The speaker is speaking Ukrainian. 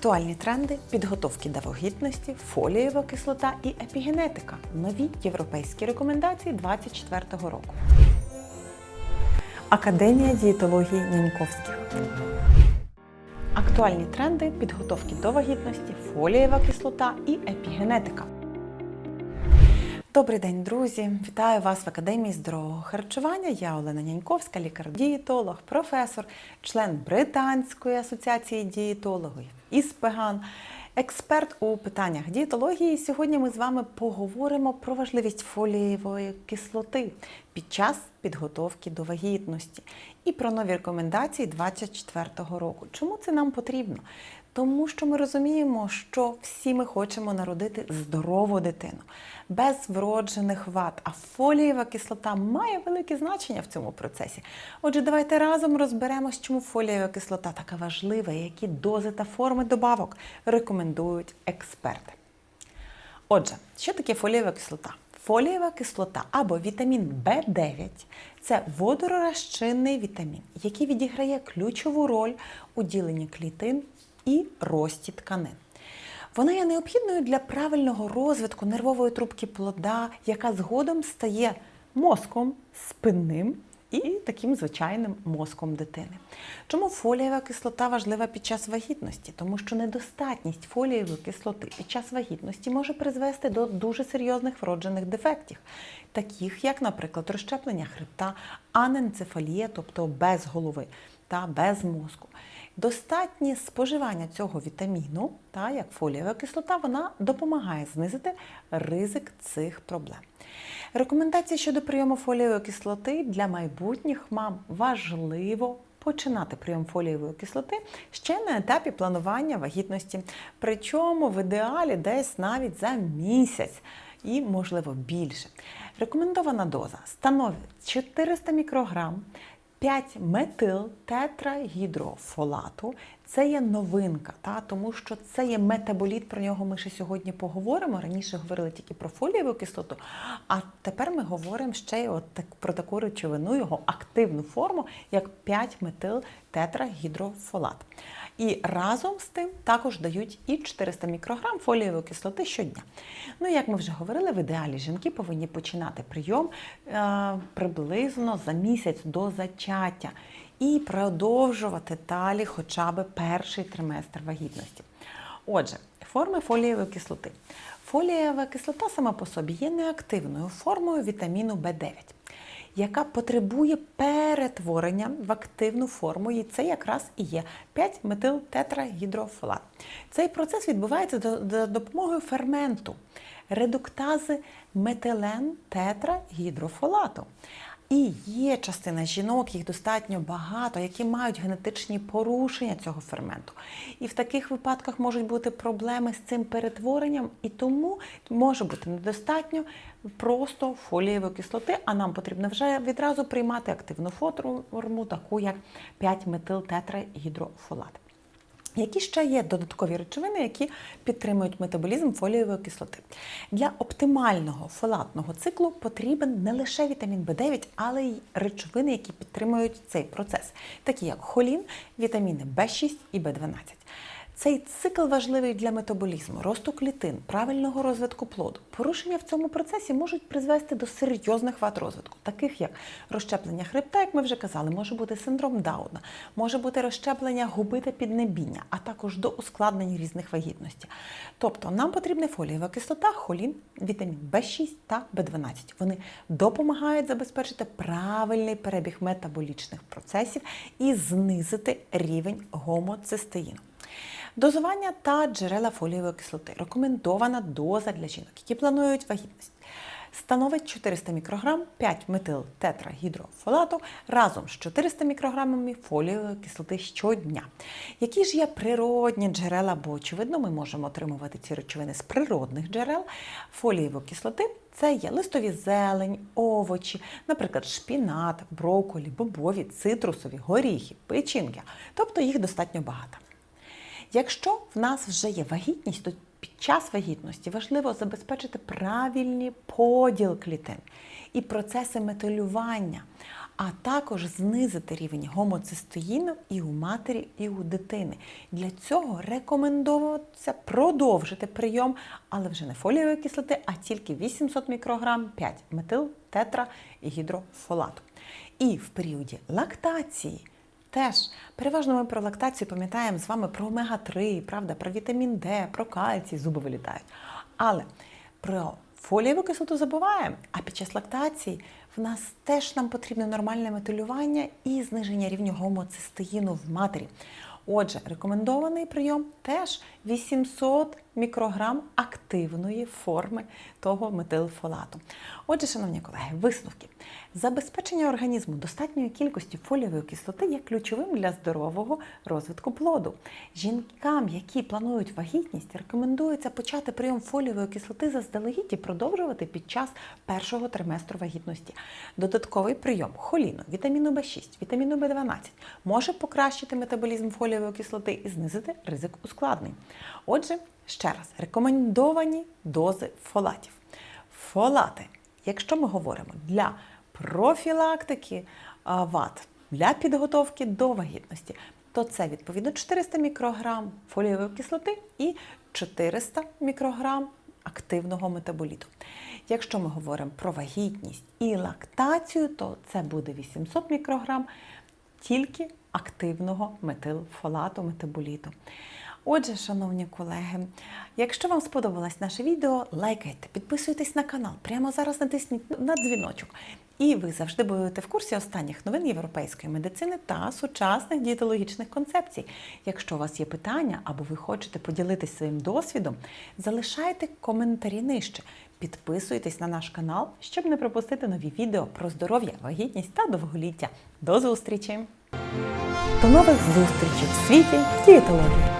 Актуальні тренди підготовки до вагітності, фолієва кислота і епігенетика. Нові європейські рекомендації 2024 року. Академія дієтології Няньковських. Актуальні тренди підготовки до вагітності, фолієва кислота і епігенетика. Добрий день, друзі! Вітаю вас в Академії здорового харчування. Я Олена Няньковська, лікар-дієтолог, професор, член Британської асоціації дієтологів ІСПЕГАН, експерт у питаннях дієтології. Сьогодні ми з вами поговоримо про важливість фолієвої кислоти під час підготовки до вагітності і про нові рекомендації 2024 року. Чому це нам потрібно? Тому що ми розуміємо, що всі ми хочемо народити здорову дитину без вроджених вад. А фолієва кислота має велике значення в цьому процесі. Отже, давайте разом розберемось, чому фолієва кислота така важлива, і які дози та форми добавок рекомендують експерти. Отже, що таке фолієва кислота? Фолієва кислота або вітамін В9 це водорозчинний вітамін, який відіграє ключову роль у діленні клітин і рості тканин. Вона є необхідною для правильного розвитку нервової трубки плода, яка згодом стає мозком спинним і таким звичайним мозком дитини. Чому фолієва кислота важлива під час вагітності? Тому що недостатність фолієвої кислоти під час вагітності може призвести до дуже серйозних вроджених дефектів, таких як, наприклад, розщеплення хребта, аненцефалія, тобто без голови та без мозку. Достатнє споживання цього вітаміну, та, як фолієва кислота, вона допомагає знизити ризик цих проблем. Рекомендації щодо прийому фолієвої кислоти для майбутніх мам важливо починати прийом фолієвої кислоти ще на етапі планування вагітності. Причому в ідеалі десь навіть за місяць і, можливо, більше. Рекомендована доза становить 400 мікрограм 5 метил тетрагідрофолату. Це є новинка, та, тому що це є метаболіт, про нього ми ще сьогодні поговоримо. Раніше говорили тільки про фолієву кислоту, а тепер ми говоримо ще й от так, про таку речовину, його активну форму, як 5 метил тетрагідрофолат. І разом з тим також дають і 400 мікрограм фолієвої кислоти щодня. Ну, як ми вже говорили, в ідеалі жінки повинні починати прийом е, приблизно за місяць до зачаття і продовжувати далі хоча б перший триместр вагітності. Отже, форми фолієвої кислоти. Фолієва кислота сама по собі є неактивною формою вітаміну В9 яка потребує перетворення в активну форму, і це якраз і є 5-метилтетрагідрофолат. Цей процес відбувається за допомогою ферменту, редуктази метилен тетрагідрофолату. І є частина жінок, їх достатньо багато, які мають генетичні порушення цього ферменту. І в таких випадках можуть бути проблеми з цим перетворенням, і тому може бути недостатньо просто фолієвої кислоти, а нам потрібно вже відразу приймати активну форму, таку як 5-метилтетрагідрофолат. Які ще є додаткові речовини, які підтримують метаболізм фолієвої кислоти? Для оптимального фолатного циклу потрібен не лише вітамін В9, але й речовини, які підтримують цей процес, такі як холін, вітаміни В6 і В12. Цей цикл важливий для метаболізму, росту клітин, правильного розвитку плоду. Порушення в цьому процесі можуть призвести до серйозних вад розвитку, таких як розщеплення хребта, як ми вже казали, може бути синдром Дауна, може бути розщеплення губи та піднебіння, а також до ускладнень різних вагітностей. Тобто нам потрібна фолієва кислота, холін, вітамін В6 та В12. Вони допомагають забезпечити правильний перебіг метаболічних процесів і знизити рівень гомоцистеїну. Дозування та джерела фолієвої кислоти. Рекомендована доза для жінок, які планують вагітність. Становить 400 мікрограм 5 метил тетрагідрофолату разом з 400 мікрограмами фолієвої кислоти щодня. Які ж є природні джерела, бо очевидно, ми можемо отримувати ці речовини з природних джерел фолієвої кислоти. Це є листові зелень, овочі, наприклад, шпінат, брокколі, бобові, цитрусові, горіхи, печінки. Тобто їх достатньо багато. Якщо в нас вже є вагітність, то під час вагітності важливо забезпечити правильний поділ клітин і процеси метилювання. а також знизити рівень гомоцистеїну і у матері, і у дитини. Для цього рекомендується продовжити прийом, але вже не фолієвої кислоти, а тільки 800 мікрограм 5 метил, тетра і гідрофолату. І в періоді лактації Теж переважно ми про лактацію пам'ятаємо з вами про омега-3, правда, про вітамін Д, про кальцій, зуби вилітають. Але про фолієву кислоту забуваємо. А під час лактації в нас теж нам потрібне нормальне метилювання і зниження рівню гомоцистеїну в матері. Отже, рекомендований прийом теж 800 мікрограм активної форми того метилфолату. Отже, шановні колеги, висновки. Забезпечення організму достатньої кількості фолієвої кислоти є ключовим для здорового розвитку плоду. Жінкам, які планують вагітність, рекомендується почати прийом фолієвої кислоти заздалегідь і продовжувати під час першого триместру вагітності. Додатковий прийом холіну, вітаміну В6, вітаміну В12 може покращити метаболізм фолієвої кислоти і знизити ризик ускладнень. Отже, ще раз, рекомендовані дози фолатів. Фолати, якщо ми говоримо для профілактики а, ВАД, для підготовки до вагітності, то це відповідно 400 мікрограм фолієвої кислоти і 400 мікрограм активного метаболіту. Якщо ми говоримо про вагітність і лактацію, то це буде 800 мікрограм тільки активного метилфолату, метаболіту. Отже, шановні колеги, якщо вам сподобалось наше відео, лайкайте, підписуйтесь на канал. Прямо зараз натисніть на дзвіночок. І ви завжди будете в курсі останніх новин європейської медицини та сучасних дієтологічних концепцій. Якщо у вас є питання або ви хочете поділитися своїм досвідом, залишайте коментарі нижче. Підписуйтесь на наш канал, щоб не пропустити нові відео про здоров'я, вагітність та довголіття. До зустрічі! До нових зустрічей в світі дієтології!